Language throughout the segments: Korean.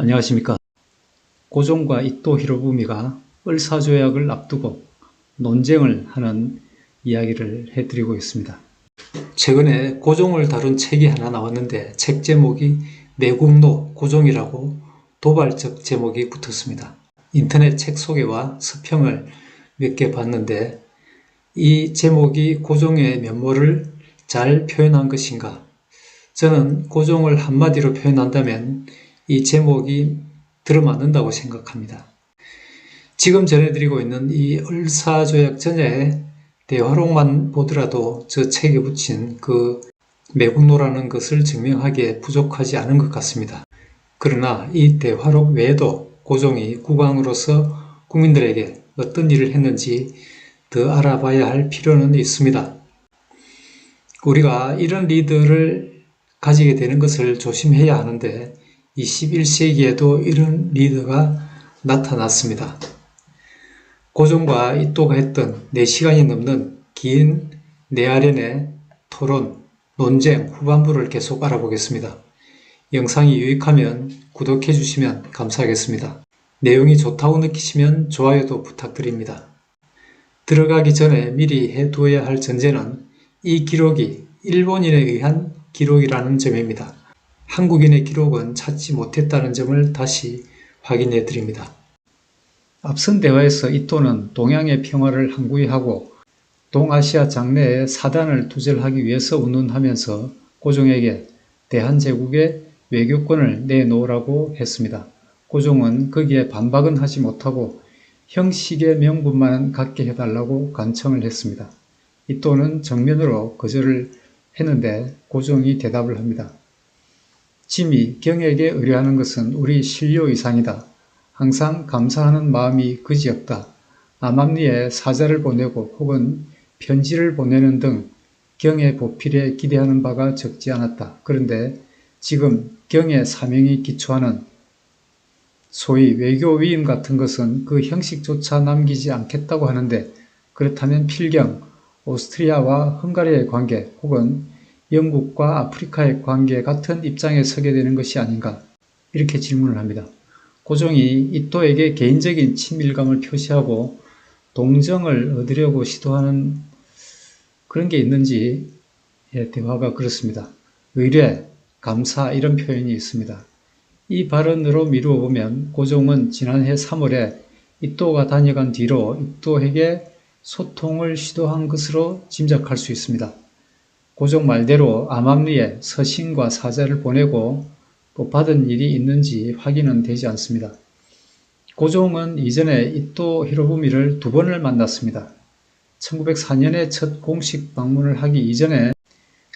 안녕하십니까. 고종과 이토 히로부미가 을사조약을 앞두고 논쟁을 하는 이야기를 해드리고 있습니다. 최근에 고종을 다룬 책이 하나 나왔는데 책 제목이 매국노 고종이라고 도발적 제목이 붙었습니다. 인터넷 책 소개와 서평을 몇 개 봤는데 이 제목이 고종의 면모를 잘 표현한 것인가? 저는 고종을 한마디로 표현한다면 이 제목이 들어맞는다고 생각합니다. 지금 전해드리고 있는 이 을사조약 전야의 대화록만 보더라도 저 책에 붙인 그 매국노라는 것을 증명하기에 부족하지 않은 것 같습니다. 그러나 이 대화록 외에도 고종이 국왕으로서 국민들에게 어떤 일을 했는지 더 알아봐야 할 필요는 있습니다. 우리가 이런 리더를 가지게 되는 것을 조심해야 하는데 21세기에도 이런 리더가 나타났습니다. 고종과 이또가 했던 4시간이 넘는 긴 내아련의 토론, 논쟁 후반부를 계속 알아보겠습니다. 영상이 유익하면 구독해 주시면 감사하겠습니다. 내용이 좋다고 느끼시면 좋아요도 부탁드립니다. 들어가기 전에 미리 해두어야 할 전제는 이 기록이 일본인에 의한 기록이라는 점입니다. 한국인의 기록은 찾지 못했다는 점을 다시 확인해 드립니다. 앞선 대화에서 이토는 동양의 평화를 항구히 하고 동아시아 장래에 사단을 투절하기 위해서 운운하면서 고종에게 대한제국의 외교권을 내놓으라고 했습니다. 고종은 거기에 반박은 하지 못하고 형식의 명분만 갖게 해달라고 간청을 했습니다. 이또는 정면으로 거절을 했는데 고종이 대답을 합니다. 짐이 경에게 의뢰하는 것은 우리 신료 이상이다. 항상 감사하는 마음이 그지없다. 암암리에 사자를 보내고 혹은 편지를 보내는 등 경의 보필에 기대하는 바가 적지 않았다. 그런데 지금 경의 사명이 기초하는 소위 외교 위임 같은 것은 그 형식조차 남기지 않겠다고 하는데 그렇다면 필경 오스트리아와 헝가리의 관계 혹은 영국과 아프리카의 관계 같은 입장에 서게 되는 것이 아닌가 이렇게 질문을 합니다. 고종이 이또에게 개인적인 친밀감을 표시하고 동정을 얻으려고 시도하는 그런 게 있는지 예, 대화가 그렇습니다. 의뢰, 감사 이런 표현이 있습니다. 이 발언으로 미루어 보면 고종은 지난해 3월에 이또가 다녀간 뒤로 이또에게 소통을 시도한 것으로 짐작할 수 있습니다. 고종 말대로 암암리에 서신과 사자를 보내고 또 받은 일이 있는지 확인은 되지 않습니다. 고종은 이전에 이또 히로부미를 두 번을 만났습니다. 1904년에 첫 공식 방문을 하기 이전에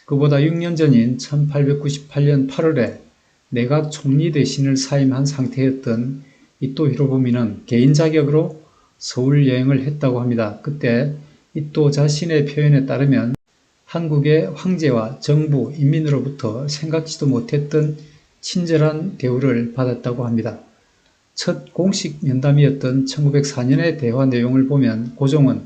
그보다 6년 전인 1898년 8월에 내각 총리 대신을 사임한 상태였던 이또 히로부미는 개인 자격으로 서울 여행을 했다고 합니다. 그때 이또 자신의 표현에 따르면 한국의 황제와 정부, 인민으로부터 생각지도 못했던 친절한 대우를 받았다고 합니다. 첫 공식 면담이었던 1904년의 대화 내용을 보면 고종은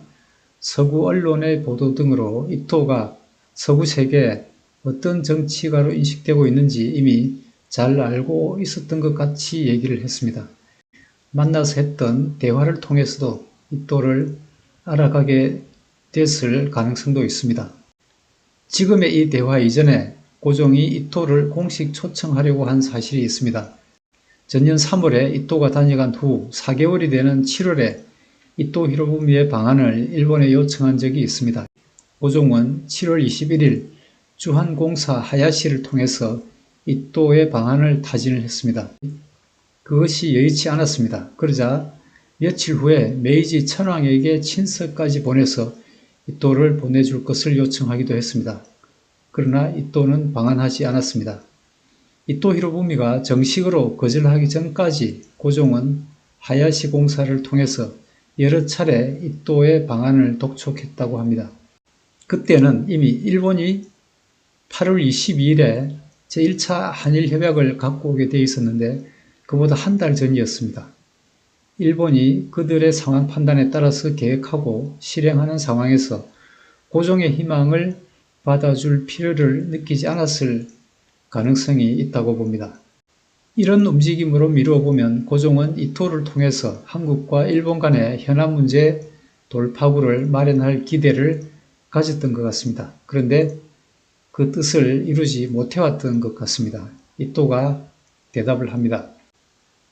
서구 언론의 보도 등으로 이토가 서구 세계에 어떤 정치가로 인식되고 있는지 이미 잘 알고 있었던 것 같이 얘기를 했습니다. 만나서 했던 대화를 통해서도 이토를 알아가게 됐을 가능성도 있습니다. 지금의 이 대화 이전에 고종이 이토를 공식 초청하려고 한 사실이 있습니다. 전년 3월에 이토가 다녀간 후 4개월이 되는 7월에 이토 히로부미의 방안을 일본에 요청한 적이 있습니다. 고종은 7월 21일 주한공사 하야시를 통해서 이토의 방안을 타진을 했습니다. 그것이 여의치 않았습니다. 그러자 며칠 후에 메이지 천황에게 친서까지 보내서 이또를 보내줄 것을 요청하기도 했습니다. 그러나 이또는 방한하지 않았습니다. 이또 히로부미가 정식으로 거절하기 전까지 고종은 하야시 공사를 통해서 여러 차례 이또의 방안을 독촉했다고 합니다. 그때는 이미 일본이 8월 22일에 제1차 한일협약을 갖고 오게 돼 있었는데 그보다 한 달 전이었습니다. 일본이 그들의 상황 판단에 따라서 계획하고 실행하는 상황에서 고종의 희망을 받아줄 필요를 느끼지 않았을 가능성이 있다고 봅니다. 이런 움직임으로 미루어 보면 고종은 이토를 통해서 한국과 일본 간의 현안 문제 돌파구를 마련할 기대를 가졌던 것 같습니다. 그런데 그 뜻을 이루지 못해왔던 것 같습니다. 이토가 대답을 합니다.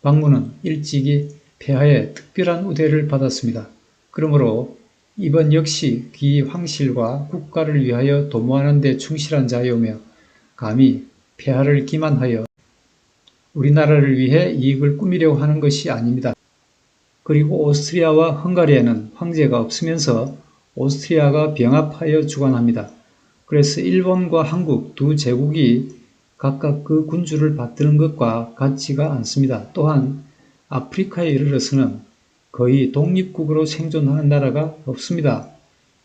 박무는 일찍이 폐하의 특별한 우대를 받았습니다. 그러므로 이번 역시 귀 황실과 국가를 위하여 도모하는 데 충실한 자이오며 감히 폐하를 기만하여 우리나라를 위해 이익을 꾸미려고 하는 것이 아닙니다. 그리고 오스트리아와 헝가리에는 황제가 없으면서 오스트리아가 병합하여 주관합니다. 그래서 일본과 한국 두 제국이 각각 그 군주를 받드는 것과 같지가 않습니다. 또한 아프리카에 이르러서는 거의 독립국으로 생존하는 나라가 없습니다.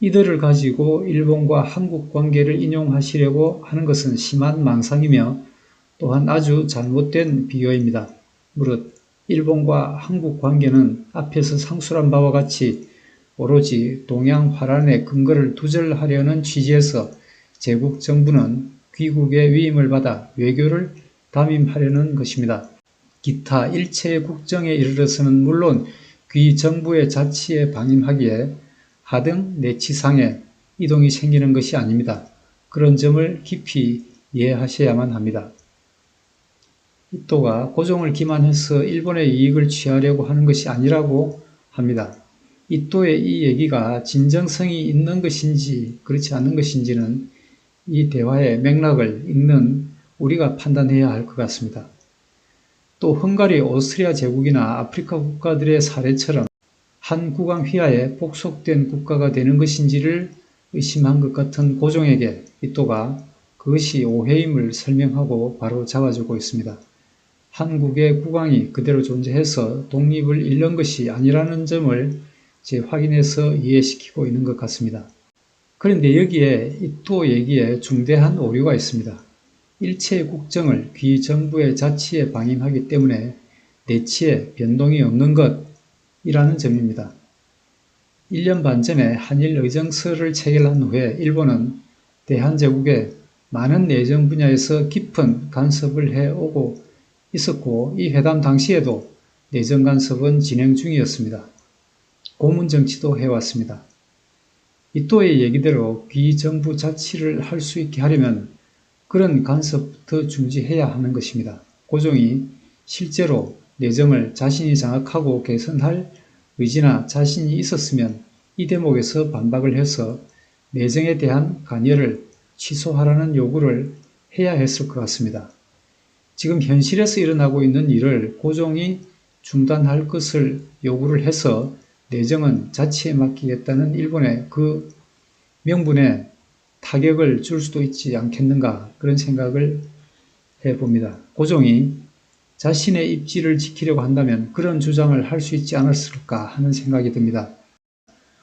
이들을 가지고 일본과 한국 관계를 인용하시려고 하는 것은 심한 망상이며 또한 아주 잘못된 비교입니다. 무릇 일본과 한국 관계는 앞에서 상술한 바와 같이 오로지 동양 화란의 근거를 두절하려는 취지에서 제국 정부는 귀국의 위임을 받아 외교를 담임하려는 것입니다. 기타 일체의 국정에 이르러서는 물론 귀 정부의 자치에 방임하기에 하등 내치상에 이동이 생기는 것이 아닙니다. 그런 점을 깊이 이해하셔야만 합니다. 이또가 고종을 기만해서 일본의 이익을 취하려고 하는 것이 아니라고 합니다. 이또의 이 얘기가 진정성이 있는 것인지 그렇지 않은 것인지는 이 대화의 맥락을 읽는 우리가 판단해야 할 것 같습니다. 또 헝가리, 오스트리아 제국이나 아프리카 국가들의 사례처럼 한 국왕 휘하에 복속된 국가가 되는 것인지를 의심한 것 같은 고종에게 이또가 그것이 오해임을 설명하고 바로 잡아주고 있습니다. 한국의 국왕이 그대로 존재해서 독립을 잃는 것이 아니라는 점을 재확인해서 이해시키고 있는 것 같습니다. 그런데 여기에 이토 얘기에 중대한 오류가 있습니다. 일체의 국정을 귀 정부의 자치에 방임하기 때문에 내치에 변동이 없는 것이라는 점입니다. 1년 반 전에 한일 의정서를 체결한 후에 일본은 대한제국에 많은 내정 분야에서 깊은 간섭을 해오고 있었고 이 회담 당시에도 내정 간섭은 진행 중이었습니다. 고문 정치도 해왔습니다. 이또의 얘기대로 비정부 자치를 할 수 있게 하려면 그런 간섭부터 중지해야 하는 것입니다. 고종이 실제로 내정을 자신이 장악하고 개선할 의지나 자신이 있었으면 이 대목에서 반박을 해서 내정에 대한 관여를 취소하라는 요구를 해야 했을 것 같습니다. 지금 현실에서 일어나고 있는 일을 고종이 중단할 것을 요구를 해서 내정은 자치에 맡기겠다는 일본의 그 명분에 타격을 줄 수도 있지 않겠는가 그런 생각을 해봅니다. 고종이 자신의 입지를 지키려고 한다면 그런 주장을 할 수 있지 않았을까 하는 생각이 듭니다.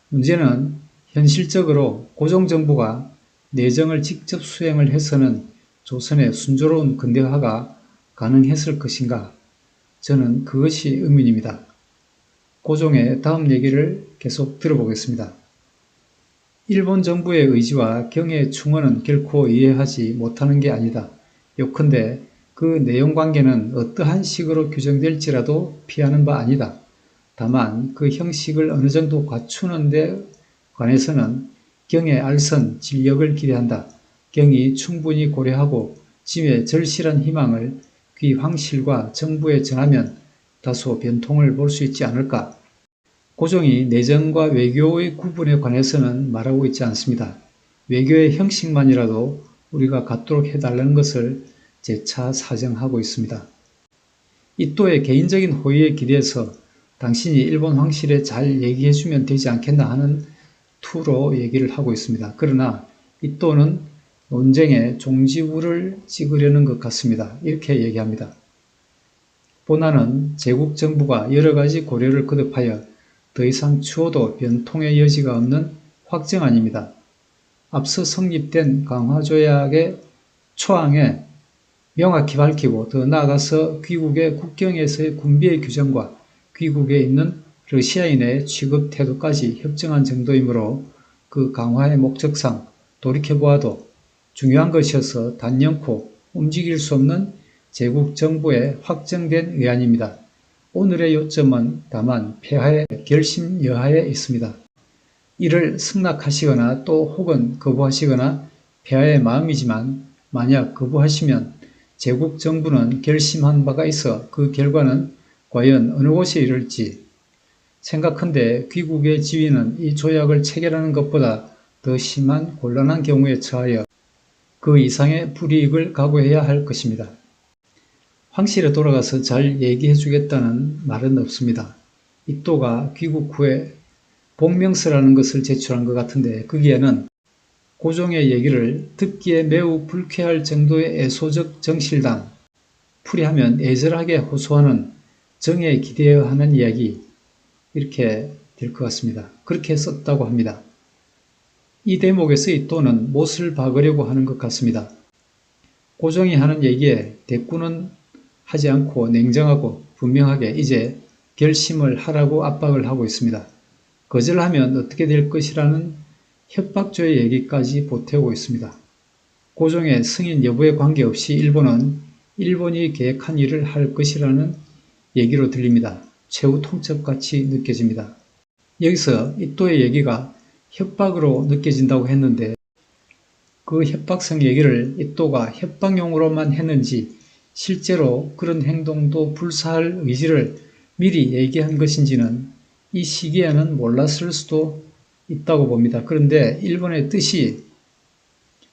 문제는 현실적으로 고종 정부가 내정을 직접 수행을 해서는 조선의 순조로운 근대화가 가능했을 것인가? 저는 그것이 의문입니다. 고종의 다음 얘기를 계속 들어보겠습니다. 일본 정부의 의지와 경의 충언은 결코 이해하지 못하는 게 아니다. 요컨대 그 내용 관계는 어떠한 식으로 규정될지라도 피하는 바 아니다. 다만 그 형식을 어느 정도 갖추는 데 관해서는 경의 알선, 진력을 기대한다. 경이 충분히 고려하고 짐의 절실한 희망을 귀 황실과 정부에 전하면 다소 변통을 볼 수 있지 않을까. 고종이 내정과 외교의 구분에 관해서는 말하고 있지 않습니다. 외교의 형식만이라도 우리가 갖도록 해달라는 것을 재차 사정하고 있습니다. 이 또의 개인적인 호의에 기대서 당신이 일본 황실에 잘 얘기해주면 되지 않겠나 하는 투로 얘기를 하고 있습니다. 그러나 이 또는 논쟁의 종지부를 찍으려는 것 같습니다. 이렇게 얘기합니다. 보나는 제국 정부가 여러 가지 고려를 거듭하여 더 이상 추워도 변통의 여지가 없는 확정안입니다. 앞서 성립된 강화조약의 초항에 명확히 밝히고 더 나아가서 귀국의 국경에서의 군비의 규정과 귀국에 있는 러시아인의 취급 태도까지 협정한 정도이므로 그 강화의 목적상 돌이켜보아도 중요한 것이어서 단연코 움직일 수 없는 제국 정부의 확정된 의안입니다. 오늘의 요점은 다만 폐하의 결심 여하에 있습니다. 이를 승낙하시거나 또 혹은 거부하시거나 폐하의 마음이지만 만약 거부하시면 제국 정부는 결심한 바가 있어 그 결과는 과연 어느 곳에 이를지 생각한데 귀국의 지위는 이 조약을 체결하는 것보다 더 심한 곤란한 경우에 처하여 그 이상의 불이익을 각오해야 할 것입니다. 황실에 돌아가서 잘 얘기해 주겠다는 말은 없습니다. 이또가 귀국 후에 복명서라는 것을 제출한 것 같은데 거기에는 고종의 얘기를 듣기에 매우 불쾌할 정도의 애소적 정실당, 풀이하면 애절하게 호소하는 정에 기대어 하는 이야기 이렇게 될 것 같습니다. 그렇게 썼다고 합니다. 이 대목에서 이 또는 못을 박으려고 하는 것 같습니다. 고종이 하는 얘기에 대꾸는 하지 않고 냉정하고 분명하게 이제 결심을 하라고 압박을 하고 있습니다. 거절하면 어떻게 될 것이라는 협박조의 얘기까지 보태고 있습니다. 고종의 승인 여부에 관계없이 일본은 일본이 계획한 일을 할 것이라는 얘기로 들립니다. 최후 통첩같이 느껴집니다. 여기서 이또의 얘기가 협박으로 느껴진다고 했는데 그 협박성 얘기를 이또가 협박용으로만 했는지 실제로 그런 행동도 불사할 의지를 미리 얘기한 것인지는 이 시기에는 몰랐을 수도 있다고 봅니다. 그런데 일본의 뜻이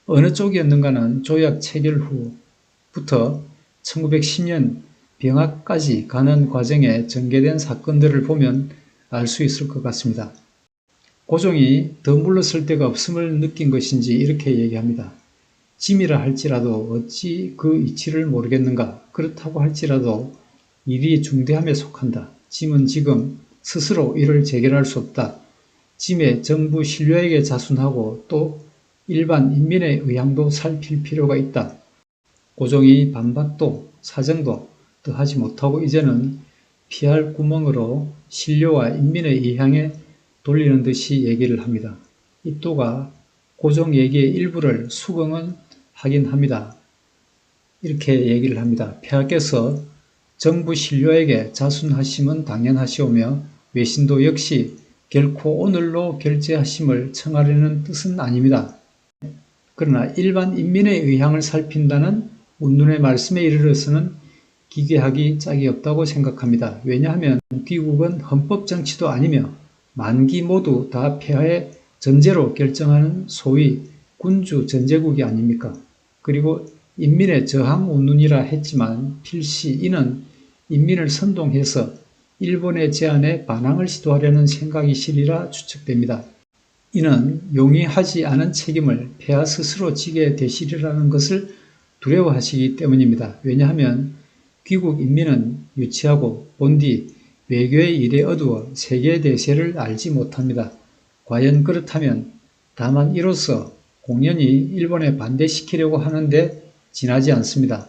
어느 쪽이었는가는 조약 체결 후부터 1910년 병합까지 가는 과정에 전개된 사건들을 보면 알 수 있을 것 같습니다. 고종이 더 물러설 데가 없음을 느낀 것인지 이렇게 얘기합니다. 짐이라 할지라도 어찌 그 이치를 모르겠는가? 그렇다고 할지라도 일이 중대함에 속한다. 짐은 지금 스스로 이를 재결할 수 없다. 짐에 정부 신료에게 자순하고 또 일반 인민의 의향도 살필 필요가 있다. 고종이 반박도 사정도 더 하지 못하고 이제는 피할 구멍으로 신료와 인민의 의향에 돌리는 듯이 얘기를 합니다. 이또가 고종 얘기의 일부를 수긍은 하긴 합니다. 이렇게 얘기를 합니다. 폐하께서 정부 신료에게 자순하심은 당연하시오며 외신도 역시 결코 오늘로 결제하심을 청하려는 뜻은 아닙니다. 그러나 일반 인민의 의향을 살핀다는 운눈의 말씀에 이르러서는 기괴하기 짝이 없다고 생각합니다. 왜냐하면 귀국은 헌법 정치도 아니며 만기 모두 다 폐하의 전제로 결정하는 소위 군주 전제국이 아닙니까? 그리고 인민의 저항 운운이라 했지만 필시 이는 인민을 선동해서 일본의 제안에 반항을 시도하려는 생각이시리라 추측됩니다. 이는 용이하지 않은 책임을 폐하 스스로 지게 되시리라는 것을 두려워하시기 때문입니다. 왜냐하면 귀국 인민은 유치하고 본디 외교의 일에 어두워 세계 대세를 알지 못합니다. 과연 그렇다면 다만 이로써 공연히 일본에 반대시키려고 하는데 지나지 않습니다.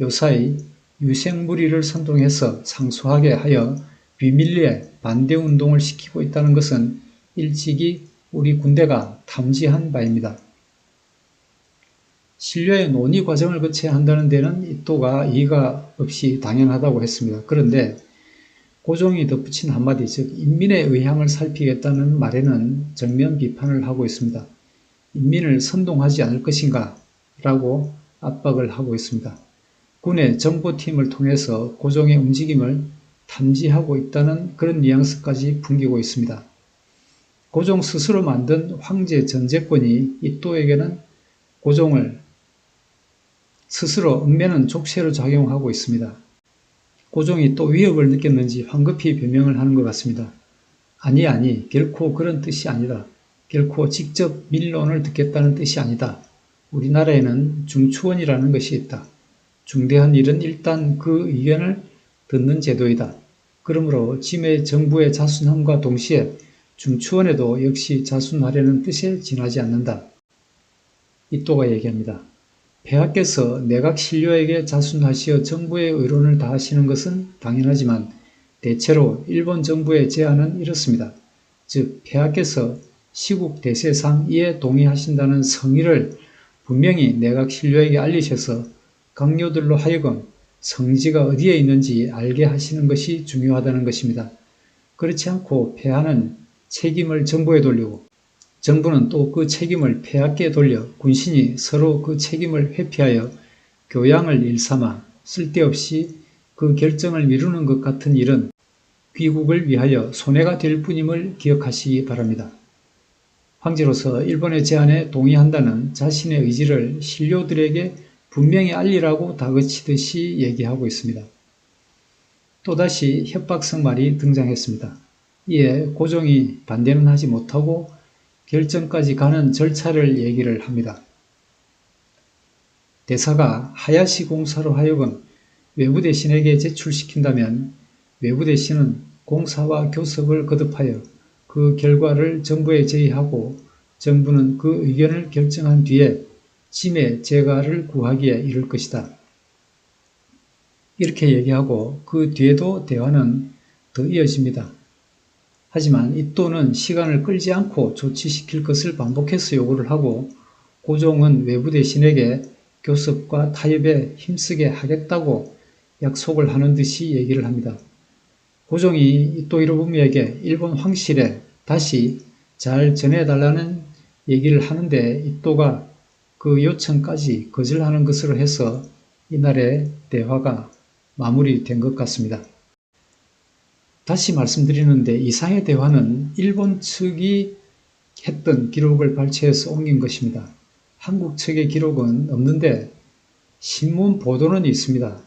요사이 유생무리를 선동해서 상소하게 하여 비밀리에 반대운동을 시키고 있다는 것은 일찍이 우리 군대가 탐지한 바입니다. 신뢰의 논의 과정을 거쳐야 한다는 데는 이또가 이의가 없이 당연하다고 했습니다. 그런데 고종이 덧붙인 한마디 즉 인민의 의향을 살피겠다는 말에는 정면 비판을 하고 있습니다. 인민을 선동하지 않을 것인가 라고 압박을 하고 있습니다. 군의 정보팀을 통해서 고종의 움직임을 탐지하고 있다는 그런 뉘앙스까지 풍기고 있습니다. 고종 스스로 만든 황제 전제권이 이또에게는 고종을 스스로 얽매는 족쇄로 작용하고 있습니다. 고종이 또 위협을 느꼈는지 황급히 변명을 하는 것 같습니다. 아니 아니 결코 그런 뜻이 아니다. 결코 직접 밀론을 듣겠다는 뜻이 아니다. 우리나라에는 중추원이라는 것이 있다. 중대한 일은 일단 그 의견을 듣는 제도이다. 그러므로 짐의 정부의 자순함과 동시에 중추원에도 역시 자순하려는 뜻에 지나지 않는다. 이또가 얘기합니다. 폐하께서 내각 신료에게 자순하시어 정부의 의론을 다하시는 것은 당연하지만 대체로 일본 정부의 제안은 이렇습니다. 즉 폐하께서 시국 대세상 이에 동의하신다는 성의를 분명히 내각 신료에게 알리셔서 강요들로 하여금 성지가 어디에 있는지 알게 하시는 것이 중요하다는 것입니다. 그렇지 않고 폐하는 책임을 정부에 돌리고 정부는 또 그 책임을 폐하께 돌려 군신이 서로 그 책임을 회피하여 교양을 일삼아 쓸데없이 그 결정을 미루는 것 같은 일은 귀국을 위하여 손해가 될 뿐임을 기억하시기 바랍니다. 황제로서 일본의 제안에 동의한다는 자신의 의지를 신료들에게 분명히 알리라고 다그치듯이 얘기하고 있습니다. 또다시 협박성 말이 등장했습니다. 이에 고종이 반대는 하지 못하고 결정까지 가는 절차를 얘기를 합니다. 대사가 하야시 공사로 하여금 외부 대신에게 제출시킨다면 외부 대신은 공사와 교섭을 거듭하여 그 결과를 정부에 제의하고 정부는 그 의견을 결정한 뒤에 짐의 재가를 구하기에 이를 것이다. 이렇게 얘기하고 그 뒤에도 대화는 더 이어집니다. 하지만 이 또는 시간을 끌지 않고 조치시킬 것을 반복해서 요구를 하고 고종은 외부 대신에게 교섭과 타협에 힘쓰게 하겠다고 약속을 하는 듯이 얘기를 합니다. 고종이 이토 히로부미에게 일본 황실에 다시 잘 전해달라는 얘기를 하는데 이토가 그 요청까지 거절하는 것으로 해서 이날의 대화가 마무리된 것 같습니다. 다시 말씀드리는데 이상의 대화는 일본 측이 했던 기록을 발췌해서 옮긴 것입니다. 한국 측의 기록은 없는데 신문 보도는 있습니다.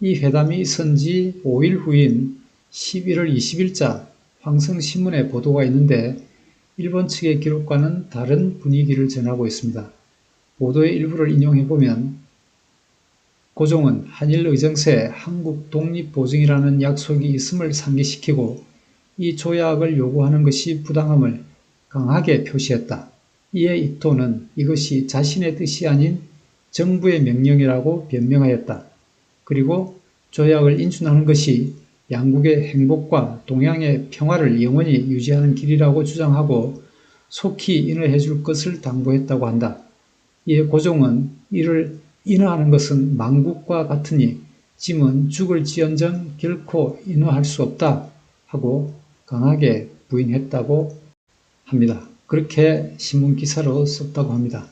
이 회담이 있은 지 5일 후인 11월 20일자 황성신문에 보도가 있는데 일본 측의 기록과는 다른 분위기를 전하고 있습니다. 보도의 일부를 인용해보면 고종은 한일 의정서에 한국 독립 보증이라는 약속이 있음을 상기시키고 이 조약을 요구하는 것이 부당함을 강하게 표시했다. 이에 이토는 이것이 자신의 뜻이 아닌 정부의 명령이라고 변명하였다. 그리고 조약을 인준하는 것이 양국의 행복과 동양의 평화를 영원히 유지하는 길이라고 주장하고 속히 인하해 줄 것을 당부했다고 한다. 이에 고종은 이를 인하하는 것은 망국과 같으니 짐은 죽을 지언정 결코 인하할 수 없다 하고 강하게 부인했다고 합니다. 그렇게 신문 기사로 썼다고 합니다.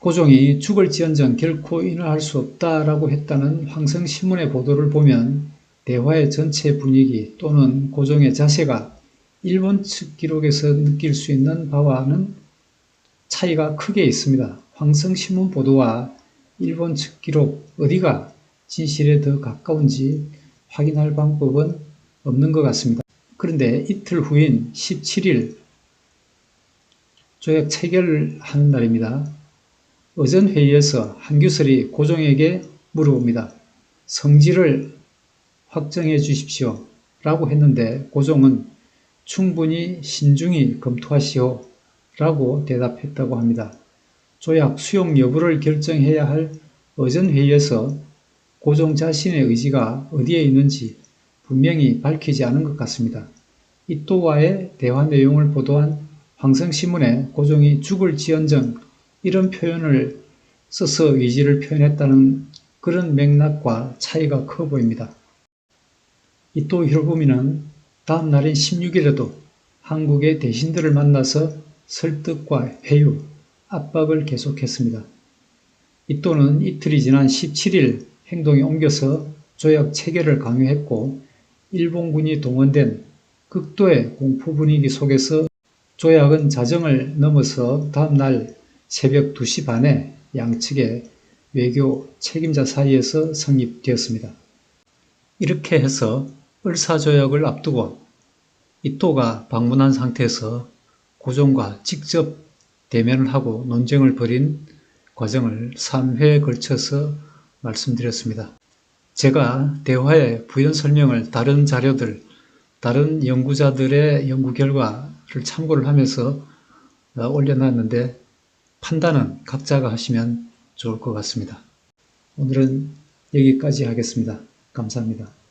고종이 죽을 지언정 결코 인하할 수 없다라고 했다는 황성신문의 보도를 보면 대화의 전체 분위기 또는 고종의 자세가 일본 측 기록에서 느낄 수 있는 바와는 차이가 크게 있습니다. 황성신문 보도와 일본 측 기록 어디가 진실에 더 가까운지 확인할 방법은 없는 것 같습니다. 그런데 이틀 후인 17일 조약 체결을 하는 날입니다. 어전 회의에서 한규설이 고종에게 물어봅니다. 성질을 확정해 주십시오. 라고 했는데 고종은 충분히 신중히 검토하시오. 라고 대답했다고 합니다. 조약 수용 여부를 결정해야 할 어전 회의에서 고종 자신의 의지가 어디에 있는지 분명히 밝히지 않은 것 같습니다. 이또와의 대화 내용을 보도한 황성신문에 고종이 죽을 지언정 이런 표현을 써서 의지를 표현했다는 그런 맥락과 차이가 커 보입니다. 이또 히로부미는 다음 날인 16일에도 한국의 대신들을 만나서 설득과 회유, 압박을 계속했습니다. 이또는 이틀이 지난 17일 행동에 옮겨서 조약 체결을 강요했고 일본군이 동원된 극도의 공포 분위기 속에서 조약은 자정을 넘어서 다음날 새벽 2시 반에 양측의 외교 책임자 사이에서 성립되었습니다. 이렇게 해서 을사조약을 앞두고 이토가 방문한 상태에서 고종과 직접 대면을 하고 논쟁을 벌인 과정을 3회에 걸쳐서 말씀드렸습니다. 제가 대화의 부연 설명을 다른 자료들, 다른 연구자들의 연구 결과를 참고를 하면서 올려놨는데 판단은 각자가 하시면 좋을 것 같습니다. 오늘은 여기까지 하겠습니다. 감사합니다.